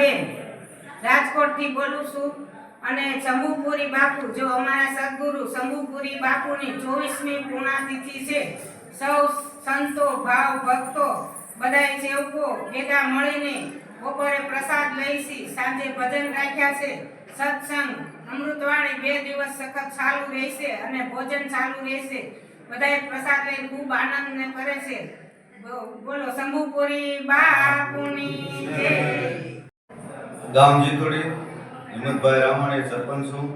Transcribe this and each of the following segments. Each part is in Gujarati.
રમાબેન રાજકોટથી બોલું છું અને શંભુપુરી બાપુ, જો અમારા સદગુરુ શંભુપુરી બાપુની ચોવીસમી પૂર્ણાતિથિ છે, સૌ સંતો, ભાવ, ભક્તો બધાય સેવકો ભેગા મળીને બપોરે પ્રસાદ લઈશી. સાંજે ભજન રાખ્યા છે, સત્સંગ, અમૃતવાણી બે દિવસ સખત ચાલુ રહેશે અને ભોજન ચાલુ રહેશે. બધાય પ્રસાદ લઈને ખૂબ આનંદને કરે છે. બોલો, શંભુપુરી બાપુની ગામ જીતોડી, હિંમતભાઈ રામાણી સરપંચ છું.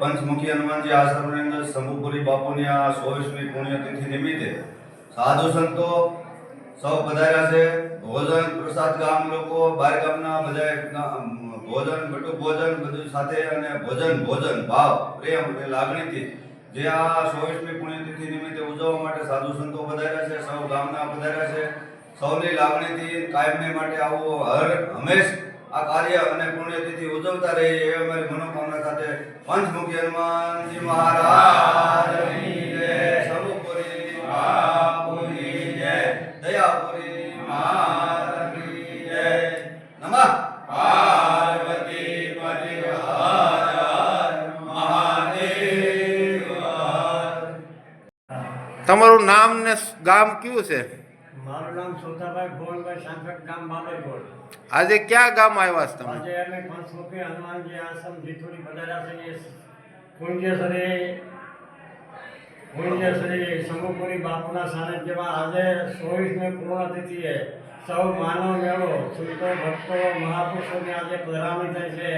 પંચમુખી હનુમાનજી આશ્રમની અંદર શંભુપુરી બાપુની આ ચોવીસમી પુણ્યતિથિ નિમિત્તે સાધુ સંતો સૌ પધાર્યા છે. ભોજન પ્રસાદ ગામ લોકો બાર ગામના બધા ભોજન બટુ ભોજન બધું સાથે અને ભોજન ભોજન, ભાવ, પ્રેમ અને લાગણીથી જે આ ચોવીસમી પુણ્યતિથિ નિમિત્તે ઉજવવા માટે સાધુ સંતો પધાર્યા છે, સૌ ગામના પધાર્યા છે. સૌની લાગણીથી કાયમને માટે આવું હર હંમેશ આ કાર્ય અને પુણ્યતિથિ ઉજવતા રહીએ એ અમારી મનોકામના સાથે પંચમુખી હનુમાનજી મહારાજ સર્વપુરી બાપુની જય. દયાપુરી માતની જય. નમઃ. પાર્વતી હર મહાદેવ. તમારું નામ ને ગામ કયું છે? મારું નામ સોતાભાઈ ભુવનભાઈ સાંકટ ગામ બાબરકોટ આજે ક્યાં ગામ આવ્યા છો તમે? આજે અમે પંચમુખી હનુમાનજી આશ્રમ જીથુડી પધાર્યા શ્રી પૂજ્ય શ્રી શંભુપુરી બાપુના સાનિધ્યમાં આજે ચોવીસમી પૂર્ણતિથિએ સૌ માનવ મેળો સંતો ભક્તો મહાપુરુષોની આજે પધરામણી થઈ છે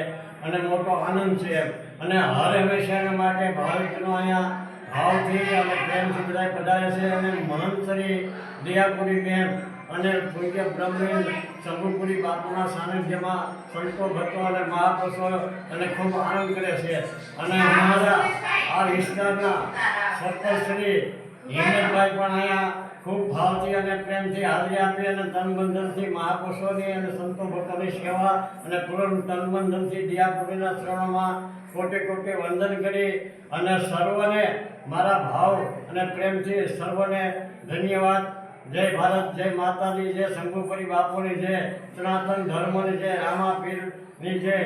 અને મોટો આનંદ છે અને હર હંમેશા માટે ભાવિકનો અહીંયા ભાવથી અને પ્રેમથી બધા પધારે છે અને મહંત શ્રી દયાપુરી બેન અને પૂજ્ય બ્રહ્મલીન શંભુપુરી બાપુના સાનિધ્યમાં સંતો ભક્તો અને મહાપુરુષો અને ખૂબ આનંદ કરે છે. અને અમારા આ વિસ્તારના સરપંચ શ્રી હિમેશભાઈ પણ અહીંયા ખૂબ ભાવથી અને પ્રેમથી હાજરી આપી અને તનબંધનથી મહાપુરુષોની અને સંતો ભક્તોની સેવા અને પૂર્ણ તનબંધનથી દિયાપુરીના ચરણોમાં કોટે કોટે વંદન કરી અને સર્વને મારા ભાવ અને પ્રેમથી સર્વને ધન્યવાદ. જય ભારત, જય માતાજી, જય શંકુપરી બાપુની જય, સનાતન ધર્મની જય રામા પીરની જય.